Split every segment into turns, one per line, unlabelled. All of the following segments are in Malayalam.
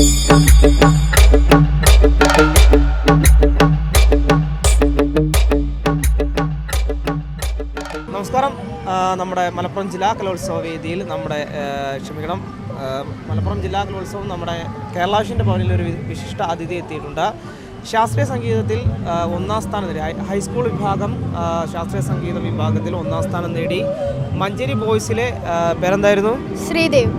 നമസ്കാരം. നമ്മുടെ മലപ്പുറം ജില്ലാ കലോത്സവ വേദിയിൽ നമ്മുടെ ക്ഷമിക്കണം. മലപ്പുറം ജില്ലാ കലോത്സവം നമ്മുടെ കേരളാവിഷ്യന്റെ ഭവനിൽ ഒരു വിശിഷ്ട അതിഥി എത്തിയിട്ടുണ്ട്. ശാസ്ത്രീയ സംഗീതത്തിൽ ഒന്നാം സ്ഥാനം നേടി. ഹൈസ്കൂൾ വിഭാഗം ശാസ്ത്രീയ സംഗീത വിഭാഗത്തിൽ ഒന്നാം സ്ഥാനം നേടി. മഞ്ചേരി ബോയ്സിലെ പേരെന്തായിരുന്നു?
ശ്രീദേവ്.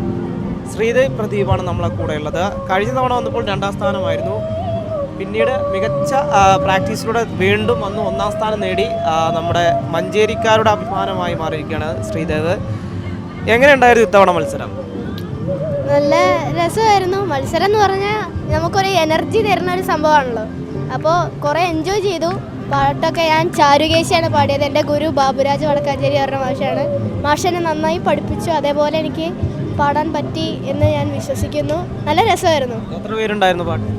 ശ്രീദേവ് പ്രദീപാണ് നമ്മളെ കൂടെ ഉള്ളത് കഴിഞ്ഞ തവണ വന്നപ്പോൾ രണ്ടാം സ്ഥാനമായിരുന്നു. പിന്നീട് മികച്ച പ്രാക്ടീസിലൂടെ വീണ്ടും വന്ന് ഒന്നാം സ്ഥാനം നേടി നമ്മുടെ മഞ്ചേരിക്കാരുടെ അഭിമാനമായി മാറിയിരിക്കുകയാണ് ശ്രീദേവ്. എങ്ങനെയുണ്ടായിരുന്നു ഇത്തവണ മത്സരം?
നല്ല രസമായിരുന്നു. മത്സരം എന്ന് പറഞ്ഞാൽ നമുക്കൊരു എനർജി തരുന്ന ഒരു സംഭവമാണല്ലോ. അപ്പോൾ കുറേ എൻജോയ് ചെയ്തു. പാട്ടൊക്കെ ഞാൻ ചാരുകേശിയാണ് പാടിയത്. എന്റെ ഗുരു ബാബുരാജ് വളക്കാഞ്ചേരി പറഞ്ഞ മാഷാണ്. മാഷെന്നെ നന്നായി പഠിപ്പിച്ചു. അതേപോലെ എനിക്ക് പാടാൻ പറ്റി എന്ന് ഞാൻ വിശ്വസിക്കുന്നു. നല്ല രസമായിരുന്നു.
എത്ര പേരുണ്ടായിരുന്നു പാട്ട്?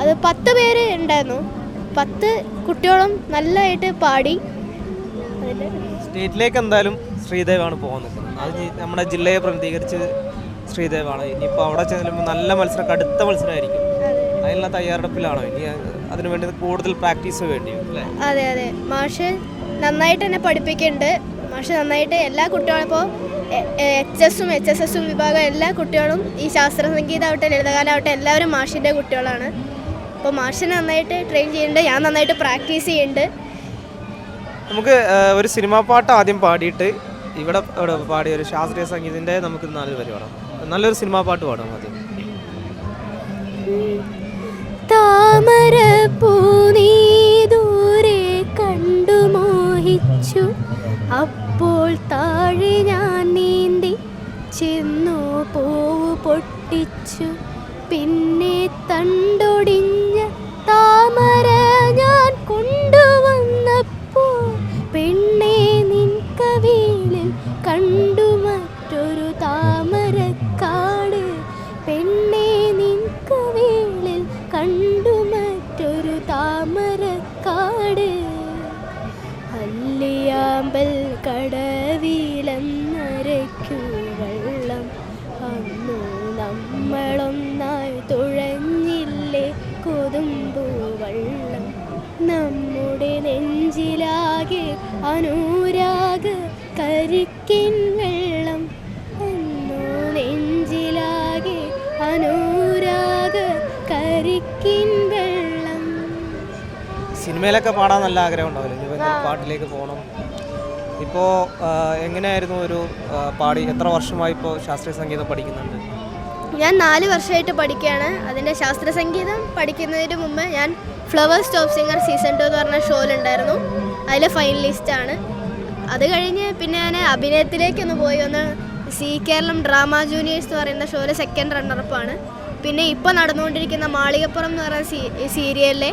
അത് പത്ത് പേര് ഉണ്ടായിരുന്നു. പത്ത് കുട്ടികളും നല്ലതായിട്ട് പാടി.
സ്റ്റേറ്റിലേക്ക് എന്തായാലും ശ്രീദേവാണ് പോകുന്നത് അത് നമ്മുടെ ജില്ലയെ പ്രതിനിധീകരിച്ച് ശ്രീദേവാണ്. ഇനിയിപ്പോൾ അവിടെ ചെല്ലുമ്പോൾ നല്ല മത്സരം കടുത്ത മത്സരമായിരിക്കും. അതിനുള്ള തയ്യാറെടുപ്പിലാണോ? ഇനി അതിനു വേണ്ടി കൂടുതൽ പ്രാക്ടീസ് വേണ്ടി വരും അല്ലേ?
അതെ അതെ. മാഷ് നന്നായിട്ട് എന്നെ പഠിപ്പിക്കുന്നുണ്ട്. മാഷ് നന്നായിട്ട് എല്ലാ കുട്ടികളും ഇപ്പോൾ എച്ച് എസും എച്ച് എസ് എസും വിഭാഗം എല്ലാ കുട്ടികളും ഈ ശാസ്ത്ര സംഗീതമാവട്ടെ ലളിതകാലാവട്ടെ എല്ലാവരും മാഷിന്റെ കുട്ടികളാണ്. അപ്പോൾ മാഷ് നന്നായിട്ട് ട്രെയിൻ ചെയ്യുന്നുണ്ട്. ഞാൻ നന്നായിട്ട് പ്രാക്ടീസ് ചെയ്യുന്നുണ്ട്.
നമുക്ക് ഒരു സിനിമാ പാട്ട് ആദ്യം പാടിയിട്ട് ഇവിടെ ഇവിടെ പാടിയ ഒരു ശാസ്ത്രീയ സംഗീതത്തിന്റെ നമുക്ക് നല്ലൊരു പരിപാടാം. നല്ലൊരു സിനിമാ പാട്ട് പാടാം ആദ്യം.
താമര പൂനീ ദൂരെ കണ്ടു മോഹിച്ചു അപ്പോൾ താഴെ ഞാൻ നീന്തി ചെന്നു പൂവ് പൊട്ടിച്ചു പിന്നെ തണ്ടൊടിഞ്ഞ അല്ലിയാമ്പൽ കടവിലെന്നരയ്ക്കു വെള്ളം. അന്നു നമ്മളൊന്നായി തുഴഞ്ഞില്ലേ കൊതുമ്പു വെള്ളം. നമ്മുടെ നെഞ്ചിലാകെ അനുരാഗ കരിക്കിൻ വെള്ളം. എന്നു നെഞ്ചിലാകെ അനുരാഗ കരിക്കിൻ വെള്ളം.
സിനിമയിലൊക്കെ പാടാൻ നല്ല ആഗ്രഹം ഉണ്ടാവില്ല? പാട്ടിലേക്ക് പോകണം ഇപ്പോൾ എങ്ങനെയായിരുന്നു ഒരു പാടി? എത്ര വർഷമായി ഇപ്പോൾ ശാസ്ത്രീയ സംഗീതം പഠിക്കുന്നുണ്ട്?
ഞാൻ നാല് വർഷമായിട്ട് പഠിക്കുകയാണ്. അതിന്റെ ശാസ്ത്രീയ സംഗീതം പഠിക്കുന്നതിന് മുമ്പ് ഞാൻ Flowers top singer season two എന്ന് പറഞ്ഞ ഷോയിലുണ്ടായിരുന്നു അതിലെ ഫൈനലിസ്റ്റാണ് അത് കഴിഞ്ഞ് പിന്നെ ഞാൻ അഭിനയത്തിലേക്കൊന്ന് പോയി. ഒന്ന് സി കേരളം ഡ്രാമ ജൂനിയേഴ്സ് എന്ന് പറയുന്ന ഷോയിലെ സെക്കൻഡ് റണ്ണറപ്പാണ് പിന്നെ ഇപ്പോൾ നടന്നുകൊണ്ടിരിക്കുന്ന മാളികപ്പുറം എന്ന് പറയുന്ന സീരിയലിലെ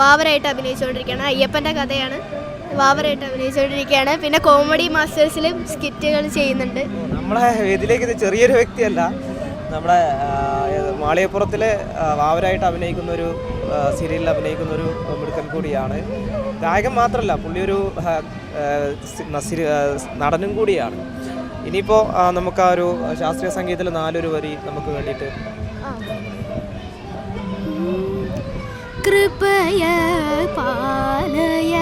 വാവരായിട്ട് അഭിനയിച്ചുകൊണ്ടിരിക്കുകയാണ്. അയ്യപ്പന്റെ കഥയാണ്. വാവരായിട്ട് അഭിനയിച്ചുകൊണ്ടിരിക്കുകയാണ്. പിന്നെ കോമഡി മാസ്റ്റേഴ്സിലും സ്കിറ്റുകൾ ചെയ്യുന്നുണ്ട്.
നമ്മളെ ഇതിലേക്ക് ഇത് ചെറിയൊരു വ്യക്തിയല്ല. നമ്മുടെ മാളിയപ്പുറത്തിലെ വാവരായിട്ട് അഭിനയിക്കുന്ന ഒരു സീരിയലിൽ അഭിനയിക്കുന്ന ഒരു മിടുക്കൻ കൂടിയാണ്. ഗായകൻ മാത്രമല്ല പുള്ളി ഒരു നടനും കൂടിയാണ്. ഇനിയിപ്പോൾ നമുക്ക് ആ ഒരു ശാസ്ത്രീയ സംഗീതത്തിൽ നാലൊരു വരി നമുക്ക് വേണ്ടിയിട്ട്
കൃപയ പാലയ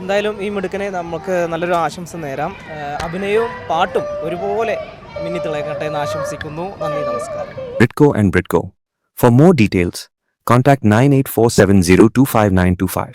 എന്തായാലും ഈ മിടുക്കനെ നമുക്ക് നല്ലൊരു ആശംസ നേരാം. അഭിനയവും പാട്ടും ഒരുപോലെ മിന്നി മിന്നിത്തിളങ്ങട്ടെ എന്ന് ആശംസിക്കുന്നു. നന്ദി നമസ്കാരം.
Bridco and Bridco for more details contact nine eight four seven zero two five nine two five